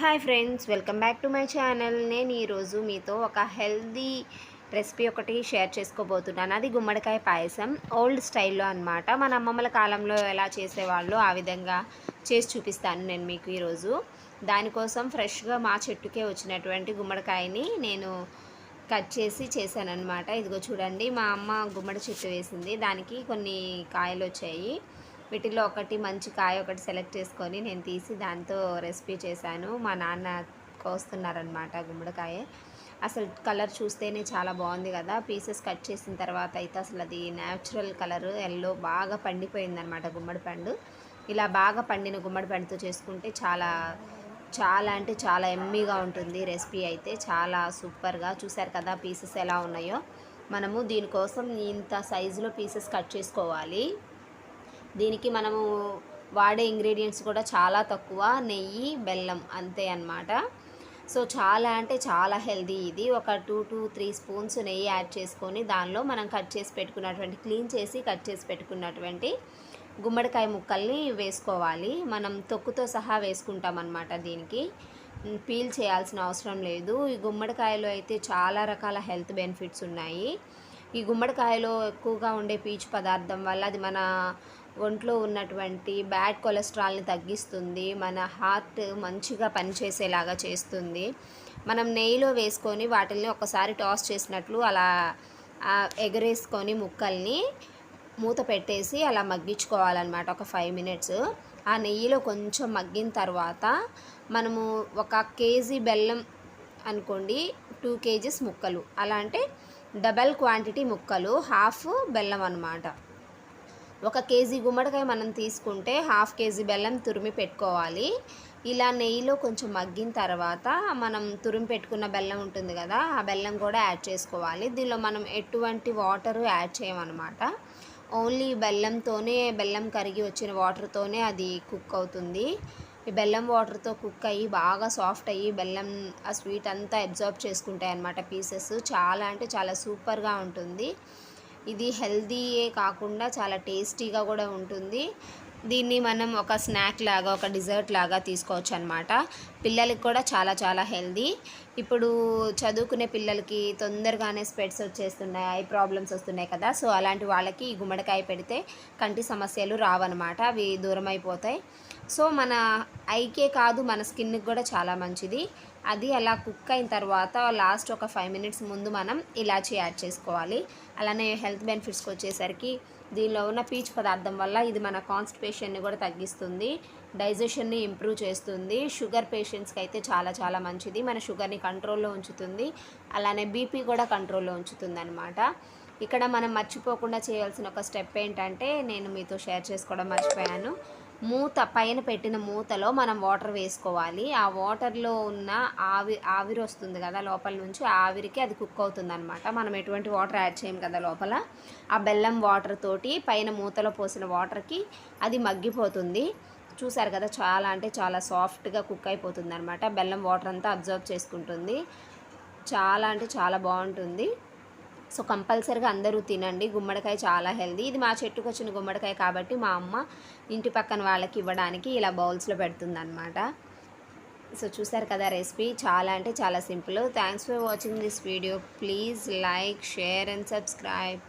Hi friends welcome back to my channel. నేను ఈరోజు మీతో ఒక హెల్దీ రెసిపీ ఒకటి షేర్ చేసుకోబోతున్నాను. అది గుమ్మడికాయ పాయసం. ఓల్డ్ స్టైల్లో అన్నమాట. మన అమ్మమ్మల కాలంలో ఎలా చేసేవాళ్ళు ఆ విధంగా చేసి చూపిస్తాను నేను మీకు ఈరోజు. దానికోసం ఫ్రెష్గా మా చెట్టుకే వచ్చినటువంటి గుమ్మడికాయని నేను కట్ చేసి చేశానమాట ఇదిగో చూడండి మా అమ్మ గుమ్మడి చెట్టు వేసింది. దానికి కొన్ని కాయలు వచ్చాయి. వీటిలో ఒకటి మంచి కాయ ఒకటి సెలెక్ట్ చేసుకొని నేను తీసి దాంతో రెసిపీ చేశాను. మా నాన్న కోస్తున్నారనమాట గుమ్మడికాయ. అసలు కలర్ చూస్తేనే చాలా బాగుంది కదా. పీసెస్ కట్ చేసిన తర్వాత అయితే అసలు అది న్యాచురల్ కలర్ ఎల్లో బాగా పండిపోయిందనమాట గుమ్మడి పండు. ఇలా బాగా పండిన గుమ్మడి పండుతో చేసుకుంటే చాలా చాలా అంటే చాలా ఎమ్మీగా ఉంటుంది రెసిపీ అయితే. చాలా సూపర్గా చూసారు కదా పీసెస్ ఎలా ఉన్నాయో. మనము దీనికోసం ఇంత సైజులో పీసెస్ కట్ చేసుకోవాలి. దీనికి మనము వాడే ఇంగ్రీడియంట్స్ కూడా చాలా తక్కువ నెయ్యి బెల్లం అంతే అన్నమాట. సో చాలా అంటే చాలా హెల్దీ ఇది. ఒక టూ టు త్రీ స్పూన్స్ నెయ్యి యాడ్ చేసుకొని దానిలో మనం కట్ చేసి పెట్టుకున్నటువంటి క్లీన్ చేసి కట్ చేసి పెట్టుకున్నటువంటి గుమ్మడికాయ ముక్కల్ని వేసుకోవాలి. మనం తొక్కుతో సహా వేసుకుంటాం అన్నమాట దీనికి. పీల్ చేయాల్సిన అవసరం లేదు. ఈ గుమ్మడికాయలో అయితే చాలా రకాల హెల్త్ బెనిఫిట్స్ ఉన్నాయి. ఈ గుమ్మడికాయలో ఎక్కువగా ఉండే పీచు పదార్థం వల్ల అది మన ఒంట్లో ఉన్నటువంటి బ్యాడ్ కొలెస్ట్రాల్ని తగ్గిస్తుంది మన హార్ట్ మంచిగా పనిచేసేలాగా చేస్తుంది. మనం నెయ్యిలో వేసుకొని వాటిల్ని ఒకసారి టాస్ చేసినట్లు అలా ఎగరేసుకొని ముక్కల్ని మూత పెట్టేసి అలా మగ్గించుకోవాలన్నమాట ఒక ఫైవ్ మినిట్స్. ఆ నెయ్యిలో కొంచెం మగ్గిన తర్వాత మనము ఒక కేజీ బెల్లం అనుకోండి టూ కేజీస్ ముక్కలు. అలా అంటే డబల్ క్వాంటిటీ ముక్కలు హాఫ్ బెల్లం అనమాట ఒక కేజీ గుమ్మడికాయ మనం తీసుకుంటే హాఫ్ కేజీ బెల్లం తురిమి పెట్టుకోవాలి. ఇలా నెయ్యిలో కొంచెం మగ్గిన తర్వాత మనం తురిమి పెట్టుకున్న బెల్లం ఉంటుంది కదా ఆ బెల్లం కూడా యాడ్ చేసుకోవాలి. దీనిలో మనం ఎటువంటి వాటర్ యాడ్ చేయమన్నమాట. ఓన్లీ బెల్లంతోనే బెల్లం కరిగి వచ్చిన వాటర్తోనే అది కుక్ అవుతుంది. ఈ బెల్లం వాటర్తో కుక్ అయ్యి బాగా సాఫ్ట్ అయ్యి బెల్లం ఆ స్వీట్ అంతా అబ్జర్వ్ చేసుకుంటాయి అన్నమాట పీసెస్. చాలా అంటే చాలా సూపర్గా ఉంటుంది. ఇది హెల్దీయే కాకుండా చాలా టేస్టీగా కూడా ఉంటుంది. దీన్ని మనం ఒక స్నాక్ లాగా ఒక డిజర్ట్ లాగా తీసుకోవచ్చు అనమాట పిల్లలకి కూడా చాలా చాలా హెల్దీ. ఇప్పుడు చదువుకునే పిల్లలకి తొందరగానే స్పెట్స్ వచ్చేస్తున్నాయి ఐ ప్రాబ్లమ్స్ వస్తున్నాయి కదా. సో అలాంటి వాళ్ళకి ఈ గుమ్మడికాయ పెడితే కంటి సమస్యలు రావన్నమాట. అవి దూరం అయిపోతాయి సో మన ఐకే కాదు మన స్కిన్కి కూడా చాలా మంచిది. అది అలా కుక్ అయిన తర్వాత లాస్ట్ ఒక ఫైవ్ మినిట్స్ ముందు మనం ఇలాచీ యాడ్ చేసుకోవాలి. అలానే హెల్త్ బెనిఫిట్స్కి వచ్చేసరికి దీనిలో ఉన్న పీచు పదార్థం వల్ల ఇది మన కాన్స్టిపేషన్ని కూడా తగ్గిస్తుంది డైజెషన్ని ఇంప్రూవ్ చేస్తుంది షుగర్ పేషెంట్స్కి అయితే చాలా చాలా మంచిది. మన షుగర్ని కంట్రోల్లో ఉంచుతుంది అలానే బీపీ కూడా కంట్రోల్లో ఉంచుతుంది అనమాట ఇక్కడ మనం మర్చిపోకుండా చేయాల్సిన ఒక స్టెప్ ఏంటంటే నేను మీతో షేర్ చేసుకోవడం మర్చిపోయాను. మూత పైన పెట్టిన మూతలో మనం వాటర్ వేసుకోవాలి. ఆ వాటర్లో ఉన్న ఆవి ఆవిరి వస్తుంది కదా లోపల నుంచి ఆవిరికి అది కుక్ అవుతుంది అనమాట మనం ఎటువంటి వాటర్ యాడ్ చేయం కదా లోపల. ఆ బెల్లం వాటర్ తోటి పైన మూతలో పోసిన వాటర్కి అది మగ్గిపోతుంది. చూసారు కదా చాలా అంటే చాలా సాఫ్ట్గా కుక్ అయిపోతుంది అనమాట బెల్లం వాటర్ అంతా అబ్జర్వ్ చేసుకుంటుంది. చాలా అంటే చాలా బాగుంటుంది. సో కంపల్సరిగా అందరూ తినండి. గుమ్మడికాయ చాలా హెల్దీ ఇది మా చెట్టుకు వచ్చిన గుమ్మడికాయ కాబట్టి మా అమ్మ ఇంటి పక్కన వాళ్ళకి ఇవ్వడానికి ఇలా బౌల్స్లో పెడుతుందన్నమాట. సో చూసారు కదా రెసిపీ. చాలా అంటే చాలా simple. Thanks for watching this video please like share and subscribe